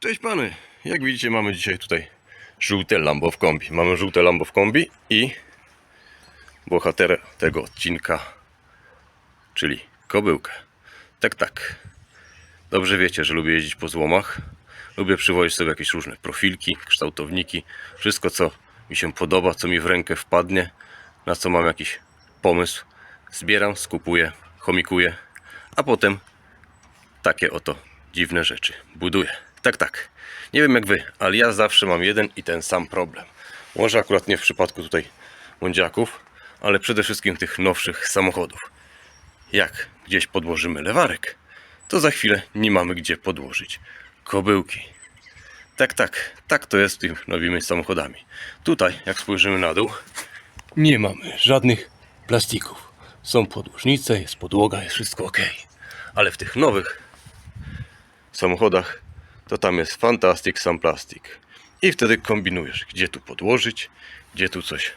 Cześć pany! Jak widzicie mamy dzisiaj tutaj żółte Lambo w kombi. Mamy żółte Lambo w kombi i bohatera tego odcinka, czyli kobyłkę. Tak, tak. Dobrze wiecie, że lubię jeździć po złomach. Lubię przywozić sobie jakieś różne profilki, kształtowniki. Wszystko co mi się podoba, co mi w rękę wpadnie, na co mam jakiś pomysł. Zbieram, skupuję, chomikuję, a potem takie oto dziwne rzeczy buduję. Tak, tak. Nie wiem jak wy, ale ja zawsze mam jeden i ten sam problem. Może akurat nie w przypadku tutaj mądziaków, ale przede wszystkim tych nowszych samochodów. Jak gdzieś podłożymy lewarek, to za chwilę nie mamy gdzie podłożyć kobyłki. Tak, tak, tak to jest z tymi nowymi samochodami. Tutaj, jak spojrzymy na dół, nie mamy żadnych plastików. Są podłużnice, jest podłoga, jest wszystko ok. Ale w tych nowych samochodach to tam jest fantastic sam plastik. I wtedy kombinujesz, gdzie tu podłożyć, gdzie tu coś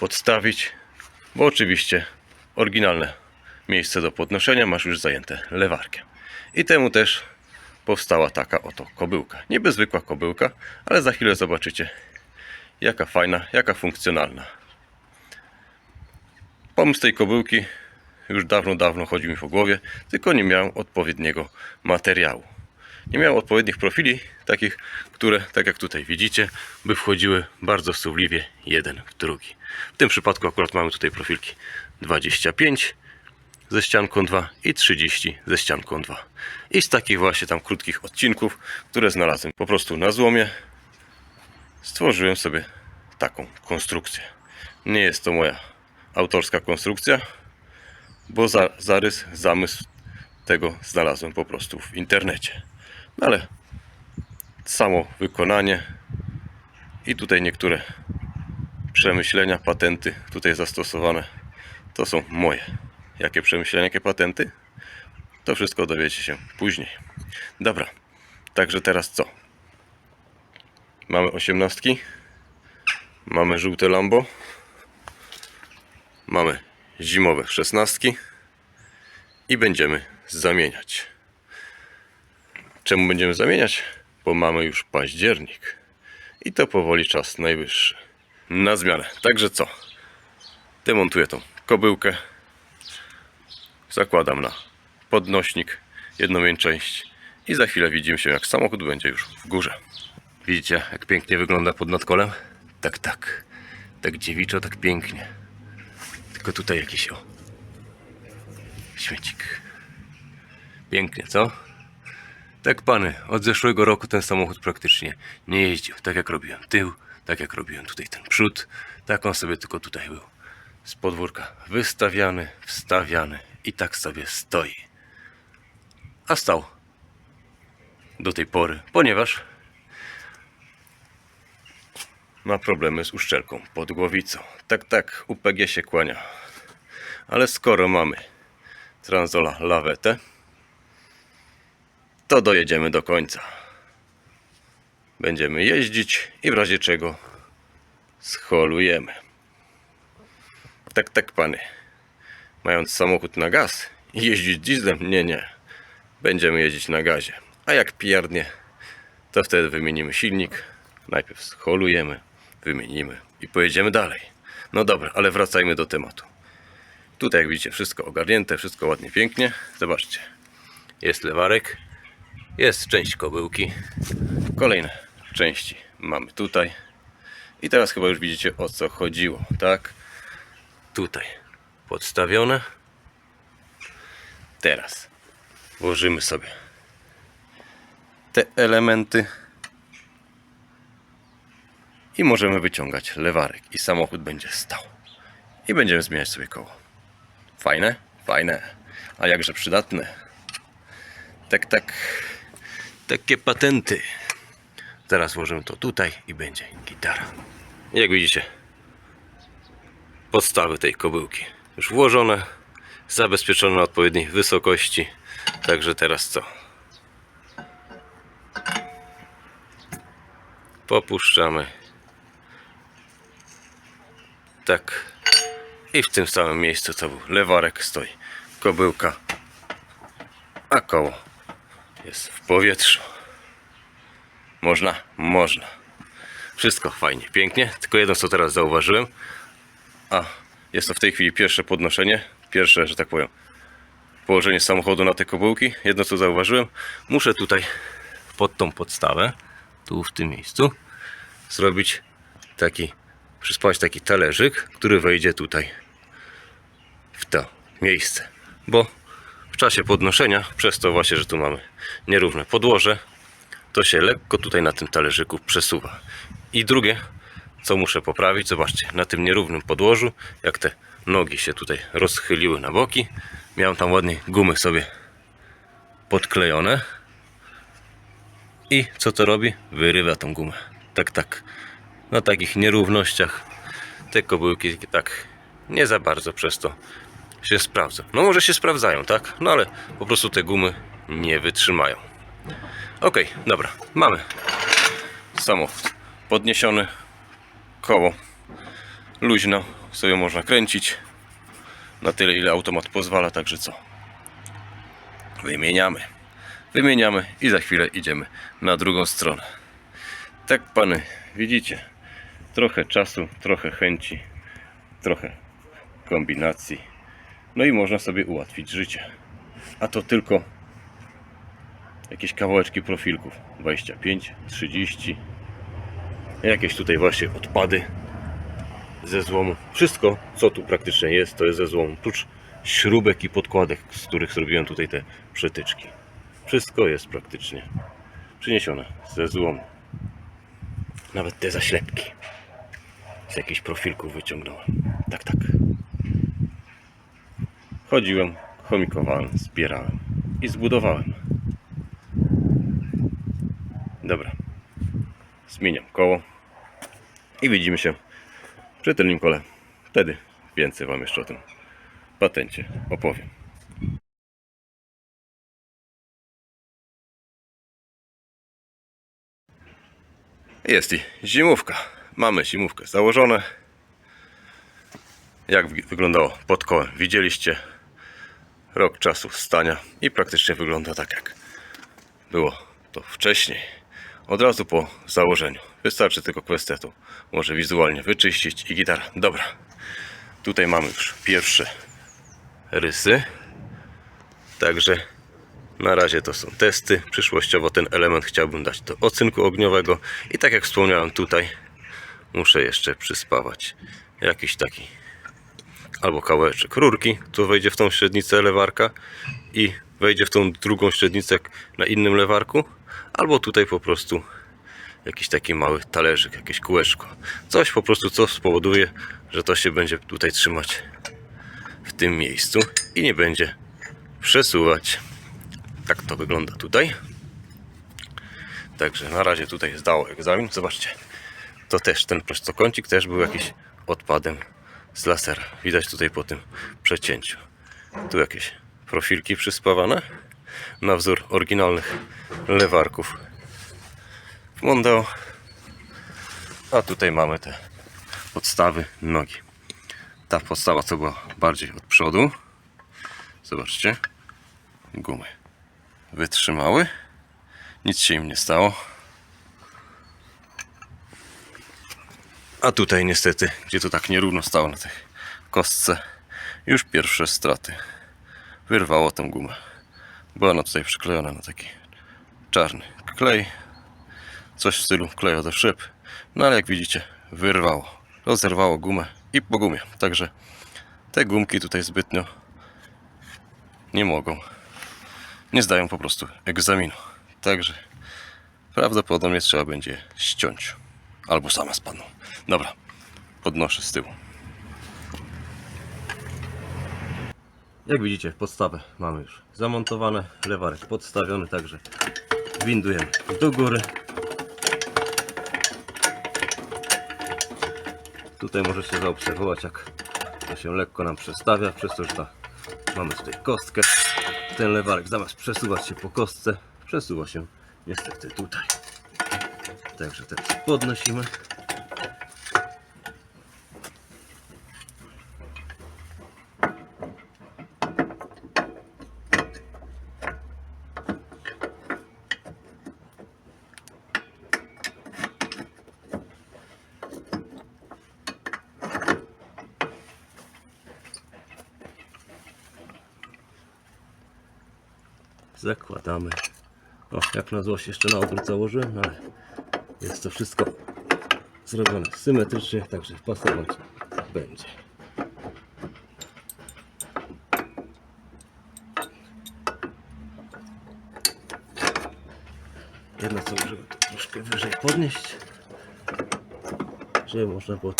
podstawić, bo oczywiście oryginalne miejsce do podnoszenia masz już zajęte lewarkiem. I temu też powstała taka oto kobyłka. Niby zwykła kobyłka, ale za chwilę zobaczycie jaka fajna, jaka funkcjonalna. Pomysł tej kobyłki już dawno, dawno chodzi mi po głowie, tylko nie miałem odpowiedniego materiału. Nie miałem odpowiednich profili, takich, które, tak jak tutaj widzicie, by wchodziły bardzo suwliwie jeden w drugi. W tym przypadku akurat mamy tutaj profilki 25 ze ścianką 2 i 30 ze ścianką 2. I z takich właśnie tam krótkich odcinków, które znalazłem po prostu na złomie, stworzyłem sobie taką konstrukcję. Nie jest to moja autorska konstrukcja, bo za, zarys, zamysł tego znalazłem po prostu w internecie. No ale samo wykonanie i tutaj niektóre przemyślenia, patenty tutaj zastosowane to są moje. Jakie przemyślenia, jakie patenty? To wszystko dowiecie się później. Dobra, także teraz co? Mamy osiemnastki, mamy żółte Lambo, mamy zimowe szesnastki i będziemy zamieniać. Czemu będziemy zamieniać? Bo mamy już październik i to powoli czas najwyższy na zmianę. Także co? Demontuję tą kobyłkę, zakładam na podnośnik jedną część i za chwilę widzimy się jak samochód będzie już w górze. Widzicie jak pięknie wygląda pod nadkolem? Tak, tak. Tak dziewiczo, tak pięknie. Tylko tutaj jakiś o śmiecik. Pięknie, co? Tak pany, od zeszłego roku ten samochód praktycznie nie jeździł. Tak jak robiłem tył, tak jak robiłem tutaj ten przód. Tak on sobie tylko tutaj był. Z podwórka wystawiany, wstawiany i tak sobie stoi. A stał do tej pory, ponieważ ma problemy z uszczelką pod głowicą. Tak, tak, UPG się kłania. Ale skoro mamy Transola lawetę, to dojedziemy do końca. Będziemy jeździć i w razie czego scholujemy. Tak, tak, pany. Mając samochód na gaz i jeździć dieslem? Nie, nie. Będziemy jeździć na gazie. A jak pijardnie, to wtedy wymienimy silnik. Najpierw scholujemy, wymienimy i pojedziemy dalej. No dobra, ale wracajmy do tematu. Tutaj jak widzicie wszystko ogarnięte, wszystko ładnie, pięknie. Zobaczcie. Jest lewarek, jest część kobyłki. Kolejne części mamy tutaj. I teraz chyba już widzicie o co chodziło, tak? Tutaj podstawione. Teraz włożymy sobie te elementy i możemy wyciągać lewarek i samochód będzie stał. I będziemy zmieniać sobie koło. Fajne? Fajne. A jakże przydatne. Tak, tak. Takie patenty. Teraz włożymy to tutaj i będzie gitara. Jak widzicie, podstawy tej kobyłki już włożone, zabezpieczone na odpowiedniej wysokości. Także teraz co? Popuszczamy. Tak. I w tym samym miejscu co był lewarek stoi kobyłka, a koło jest w powietrzu. Można? Można. Wszystko fajnie, pięknie. Tylko jedno co teraz zauważyłem. A, jest to w tej chwili pierwsze podnoszenie. Pierwsze, że tak powiem, położenie samochodu na te kobyłki. Jedno co zauważyłem. Muszę tutaj pod tą podstawę, tu w tym miejscu, zrobić taki, przyspać taki talerzyk, który wejdzie tutaj w to miejsce. Bo czasie podnoszenia, przez to właśnie, że tu mamy nierówne podłoże, to się lekko tutaj na tym talerzyku przesuwa. I drugie, co muszę poprawić, zobaczcie, na tym nierównym podłożu, jak te nogi się tutaj rozchyliły na boki, miałem tam ładnie gumy sobie podklejone i co to robi? Wyrywa tą gumę. Tak, tak. Na takich nierównościach te kobyłki tak nie za bardzo przez to się sprawdzą. No może się sprawdzają, tak? No ale po prostu te gumy nie wytrzymają. Ok, dobra, mamy samochód podniesiony, koło luźno, sobie można kręcić na tyle ile automat pozwala, także co? Wymieniamy. Wymieniamy i za chwilę idziemy na drugą stronę. Tak pany, widzicie, trochę czasu, trochę chęci, trochę kombinacji. No i można sobie ułatwić życie. A to tylko jakieś kawałeczki profilków. 25, 30 jakieś tutaj właśnie odpady ze złomu. Wszystko co tu praktycznie jest to jest ze złomu. Prócz śrubek i podkładek z których zrobiłem tutaj te przetyczki. Wszystko jest praktycznie przyniesione ze złomu. Nawet te zaślepki z jakichś profilków wyciągnąłem. Tak tak chodziłem chomikowałem zbierałem i zbudowałem Dobra. Zmieniam koło. I widzimy się przy tylnym kole. Wtedy więcej Wam jeszcze o tym patencie opowiem. Jest i zimówka. Mamy zimówkę założone. Jak wy- wyglądało pod kołem? Widzieliście rok czasu stania i praktycznie wygląda tak jak było to wcześniej. Od razu po założeniu. Wystarczy tylko kwestia tu może wizualnie wyczyścić i gitara. Dobra. Tutaj mamy już pierwsze rysy. Także na razie to są testy. Przyszłościowo ten element chciałbym dać do ocynku ogniowego. I tak jak wspomniałem tutaj muszę jeszcze przyspawać jakiś taki albo kawałeczek rurki, to wejdzie w tą średnicę lewarka i wejdzie w tą drugą średnicę na innym lewarku, albo tutaj po prostu jakiś taki mały talerzyk, jakieś kółeczko. Coś po prostu, co spowoduje, że to się będzie tutaj trzymać w tym miejscu i nie będzie przesuwać. Tak to wygląda tutaj. Także na razie tutaj zdało egzamin. Zobaczcie, to też ten prostokącik też był jakiś odpadem z lasera. Widać tutaj po tym przecięciu. Tu jakieś profilki przyspawane na wzór oryginalnych lewarków w Mondeo. A tutaj mamy te podstawy nogi. Ta podstawa co była bardziej od przodu. Zobaczcie. Gumy wytrzymały. Nic się im nie stało. A tutaj niestety, gdzie to tak nierówno stało na tej kostce, już pierwsze straty. Wyrwało tę gumę. Była ona tutaj przyklejona na taki czarny klej. Coś w stylu kleju do szyb. No ale jak widzicie, wyrwało. Rozerwało gumę i po gumie. Także te gumki tutaj zbytnio nie mogą. Nie zdają po prostu egzaminu. Także prawdopodobnie trzeba będzie ściąć. Albo same spadną. Dobra, podnoszę z tyłu. Jak widzicie, podstawę mamy już zamontowane, lewarek podstawiony, także windujemy do góry. Tutaj możecie zaobserwować, jak to się lekko nam przestawia, przez to, że ta, mamy tutaj kostkę. Ten lewarek zamiast przesuwać się po kostce, przesuwa się niestety tutaj. Także te podnosimy. zakładamy. O, jak na złość jeszcze na obrót założyłem, no ale jest to wszystko zrobione symetrycznie, także pasować będzie. Jedno co, żeby to troszkę wyżej podnieść, żeby można było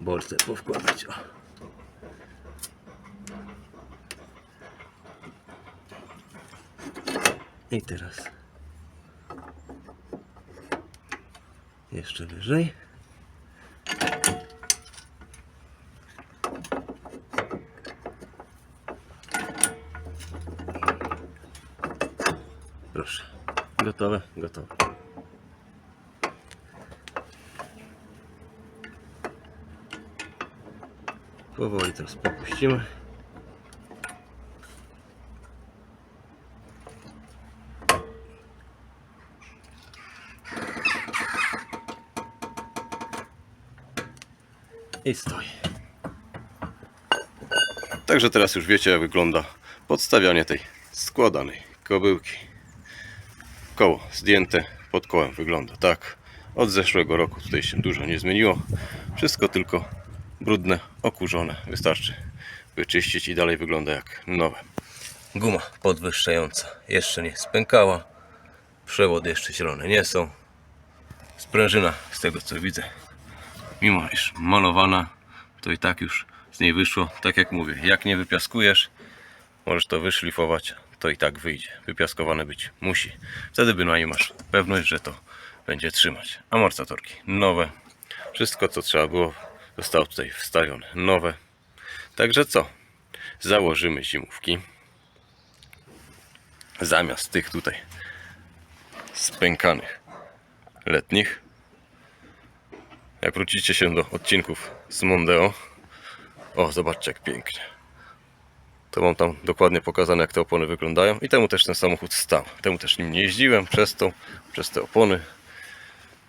bolce powkładać. O. I teraz jeszcze wyżej. Proszę. Gotowe? Gotowe. Powoli teraz popuścimy. I stoi. Także teraz już wiecie jak wygląda podstawianie tej składanej kobyłki. Koło zdjęte pod kołem wygląda tak. Od zeszłego roku tutaj się dużo nie zmieniło. Wszystko tylko brudne, okurzone. Wystarczy wyczyścić i dalej wygląda jak nowe. Guma podwyższająca jeszcze nie spękała. Przewody jeszcze zielone nie są. Sprężyna z tego co widzę mimo iż malowana, to i tak już z niej wyszło. Tak jak mówię, jak nie wypiaskujesz, możesz to wyszlifować, to i tak wyjdzie. Wypiaskowane być musi. Wtedy bynajmniej masz pewność, że to będzie trzymać. Amortyzatorki nowe. Wszystko co trzeba było zostało tutaj wstawione. Nowe. Także co? Założymy zimówki. Zamiast tych tutaj spękanych letnich jak wrócicie się do odcinków z Mondeo, o zobaczcie jak pięknie. To mam tam dokładnie pokazane jak te opony wyglądają i temu też ten samochód stał. Temu też nim nie jeździłem przez to, przez te opony,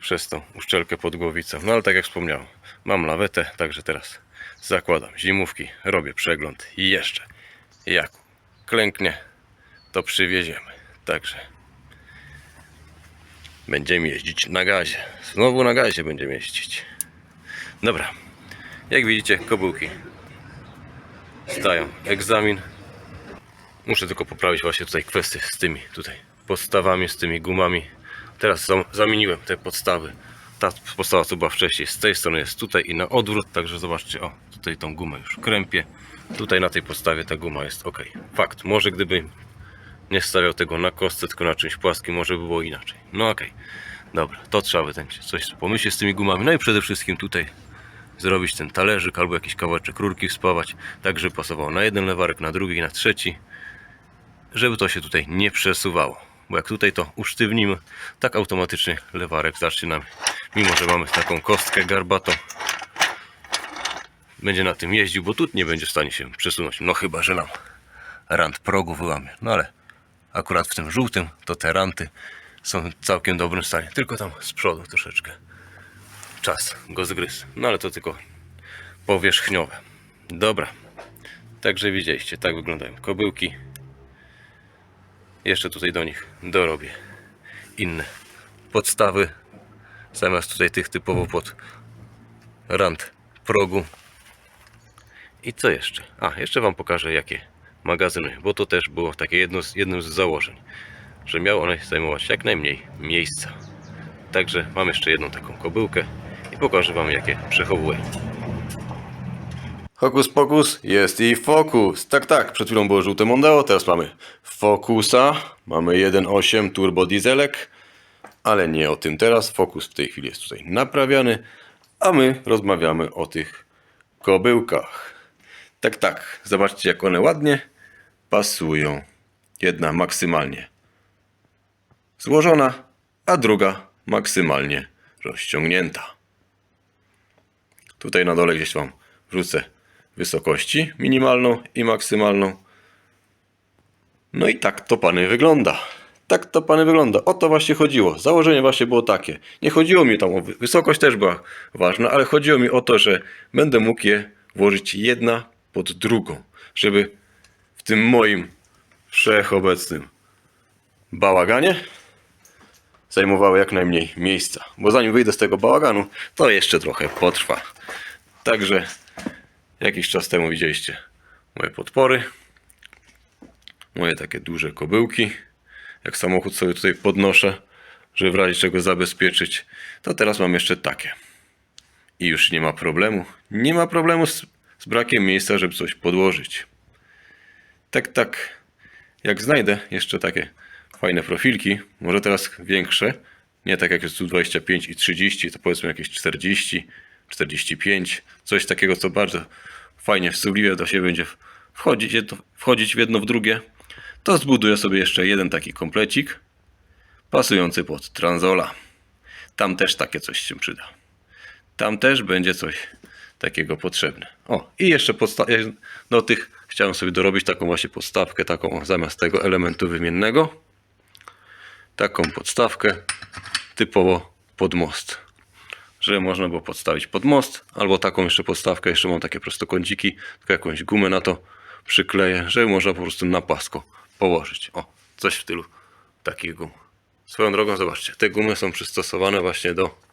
przez tą uszczelkę pod głowicą. No ale tak jak wspomniałem, mam lawetę, także teraz zakładam zimówki, robię przegląd i jeszcze jak klęknie, to przywieziemy. Także Będziemy jeździć na gazie. Znowu na gazie będziemy jeździć. Dobra. Jak widzicie, kobyłki stają. Egzamin. Muszę tylko poprawić właśnie tutaj kwestie z tymi tutaj podstawami, z tymi gumami. Teraz zam- zamieniłem te podstawy. Ta podstawa co była wcześniej z tej strony jest tutaj i na odwrót, także zobaczcie, o, tutaj tą gumę już krępię. Tutaj na tej podstawie ta guma jest ok. Fakt, może gdybym nie stawiał tego na kostce, tylko na czymś płaskim, może by było inaczej. No okej, dobra, to trzeba ten coś pomyśleć z tymi gumami. No i przede wszystkim tutaj zrobić ten talerzyk albo jakiś kawałeczek rurki wspawać, tak żeby pasowało na jeden lewarek, na drugi, na trzeci, żeby to się tutaj nie przesuwało. Bo jak tutaj to usztywnimy, tak automatycznie lewarek zacznie nam, mimo że mamy taką kostkę garbatą, będzie na tym jeździł, bo tu nie będzie w stanie się przesunąć. No chyba, że nam rant progu wyłamie. No ale akurat w tym żółtym to te ranty są w całkiem dobrym stanie. Tylko tam z przodu troszeczkę czas go zgryzł. No ale to tylko powierzchniowe. Dobra. Także widzieliście, tak wyglądają kobyłki. Jeszcze tutaj do nich dorobię inne podstawy. Zamiast tutaj tych typowo pod rant progu. I co jeszcze? A, jeszcze Wam pokażę jakie magazyny, bo to też było takie jedno z, jednym z założeń, że miały one zajmować jak najmniej miejsca. Także mam jeszcze jedną taką kobyłkę i pokażę Wam jakie przechowuję. Hokus pokus, jest i Focus. Tak, tak, przed chwilą było żółte Mondeo, teraz mamy Focusa. Mamy 1.8 turbo dieselek, ale nie o tym teraz. Focus w tej chwili jest tutaj naprawiany, a my rozmawiamy o tych kobyłkach. Tak, tak, zobaczcie jak one ładnie pasują. Jedna maksymalnie złożona, a druga maksymalnie rozciągnięta. Tutaj na dole gdzieś Wam wrzucę wysokości minimalną i maksymalną. No i tak to pany wygląda. Tak to pany wygląda. O to właśnie chodziło. Założenie właśnie było takie. Nie chodziło mi tam o wy- wysokość też była ważna, ale chodziło mi o to, że będę mógł je włożyć jedna pod drugą, żeby tym moim wszechobecnym bałaganie zajmowały jak najmniej miejsca. Bo zanim wyjdę z tego bałaganu, to jeszcze trochę potrwa. Także jakiś czas temu widzieliście moje podpory, moje takie duże kobyłki. Jak samochód sobie tutaj podnoszę, żeby w razie czego zabezpieczyć, to teraz mam jeszcze takie. I już nie ma problemu. Nie ma problemu z, z brakiem miejsca, żeby coś podłożyć. Tak, tak. Jak znajdę jeszcze takie fajne profilki, może teraz większe, nie tak jak jest tu 25 i 30, to powiedzmy jakieś 40, 45, coś takiego, co bardzo fajnie, wsubliwie do siebie będzie wchodzić, wchodzić w jedno w drugie, to zbuduję sobie jeszcze jeden taki komplecik pasujący pod transola. Tam też takie coś się przyda. Tam też będzie coś takiego potrzebne. O, i jeszcze do tych chciałem sobie dorobić taką właśnie podstawkę, taką zamiast tego elementu wymiennego. Taką podstawkę typowo pod most. Że można było podstawić pod most, albo taką jeszcze podstawkę, jeszcze mam takie prostokąciki, tylko jakąś gumę na to przykleję, żeby można po prostu na pasko położyć. O, coś w stylu takich gum. Swoją drogą, zobaczcie, te gumy są przystosowane właśnie do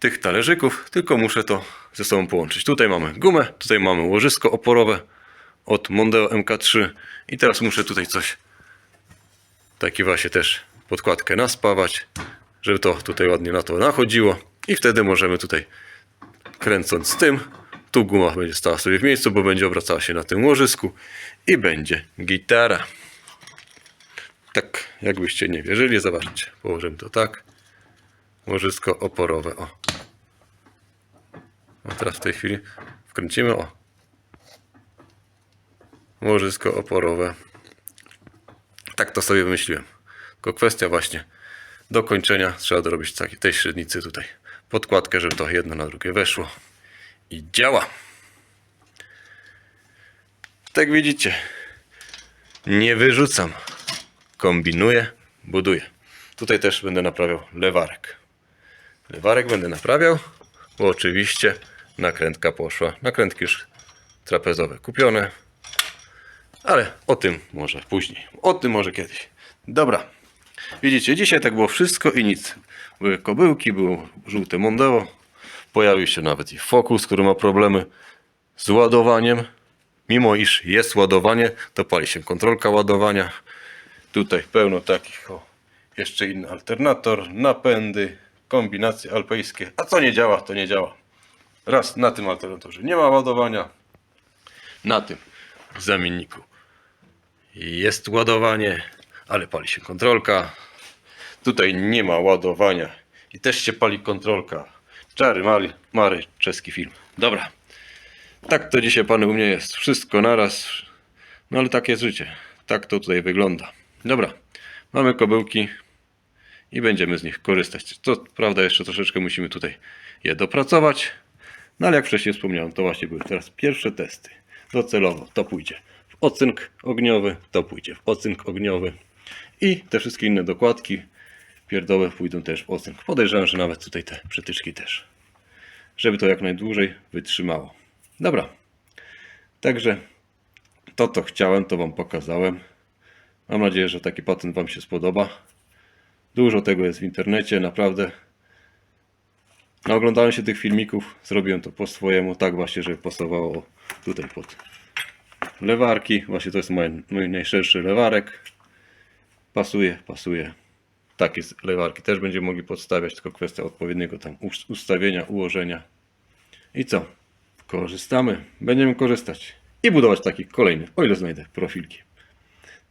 tych talerzyków, tylko muszę to ze sobą połączyć. Tutaj mamy gumę, tutaj mamy łożysko oporowe od Mondeo MK3 i teraz muszę tutaj coś taki właśnie też podkładkę naspawać, żeby to tutaj ładnie na to nachodziło i wtedy możemy tutaj kręcąc tym, tu guma będzie stała sobie w miejscu, bo będzie obracała się na tym łożysku i będzie gitara. Tak, jakbyście nie wierzyli, zobaczcie, położymy to tak. Łożysko oporowe, o. A teraz w tej chwili wkręcimy, o. Łożysko oporowe. Tak to sobie wymyśliłem. Tylko kwestia właśnie dokończenia. Trzeba dorobić taki, tej średnicy tutaj. Podkładkę, żeby to jedno na drugie weszło. I działa. Tak widzicie. Nie wyrzucam. Kombinuję, buduję. Tutaj też będę naprawiał lewarek. Lewarek będę naprawiał, bo oczywiście nakrętka poszła. Nakrętki już trapezowe kupione. Ale o tym może później. O tym może kiedyś. Dobra. Widzicie, dzisiaj tak było wszystko i nic. Były kobyłki, było żółte Mondeo. Pojawił się nawet i Focus, który ma problemy z ładowaniem. Mimo iż jest ładowanie, to pali się kontrolka ładowania. Tutaj pełno takich, o, jeszcze inny alternator, napędy, kombinacje alpejskie. A co nie działa, to nie działa. Raz na tym alternatorze nie ma ładowania, na tym zamienniku jest ładowanie, ale pali się kontrolka. Tutaj nie ma ładowania i też się pali kontrolka. Czary, mali, mary, czeski film. Dobra. Tak to dzisiaj panu u mnie jest. Wszystko naraz. No ale takie jest życie. Tak to tutaj wygląda. Dobra. Mamy kobyłki i będziemy z nich korzystać. Co prawda jeszcze troszeczkę musimy tutaj je dopracować. No ale jak wcześniej wspomniałem, to właśnie były teraz pierwsze testy. Docelowo to pójdzie w ocynk ogniowy, to pójdzie w ocynk ogniowy i te wszystkie inne dokładki pierdoły pójdą też w ocynk. Podejrzewam, że nawet tutaj te przetyczki też. Żeby to jak najdłużej wytrzymało. Dobra. Także to, co chciałem, to Wam pokazałem. Mam nadzieję, że taki patent Wam się spodoba. Dużo tego jest w internecie, naprawdę. Naoglądałem się tych filmików, zrobiłem to po swojemu, tak właśnie, żeby pasowało tutaj pod lewarki. Właśnie to jest mój, mój najszerszy lewarek. Pasuje, pasuje. Takie lewarki też będziemy mogli podstawiać, tylko kwestia odpowiedniego tam us- ustawienia, ułożenia. I co? Korzystamy, będziemy korzystać i budować taki kolejny, o ile znajdę profilki.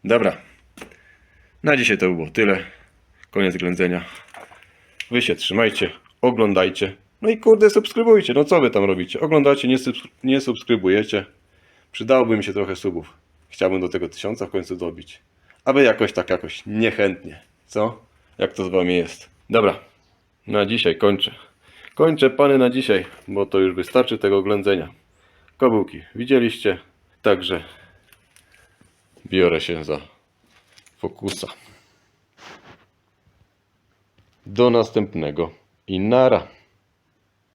Dobra. Na dzisiaj to było tyle. Koniec ględzenia. Wy się trzymajcie, oglądajcie. No i kurde, subskrybujcie. No co wy tam robicie? Oglądacie, nie, nie subskrybujecie. Przydałoby mi się trochę subów. Chciałbym do tego tysiąca w końcu dobić. A wy jakoś tak jakoś niechętnie. Co? Jak to z wami jest? Dobra. Na dzisiaj kończę. Kończę pany na dzisiaj, bo to już wystarczy tego ględzenia. Kobyłki widzieliście, także biorę się za fokusa. Do następnego i nara.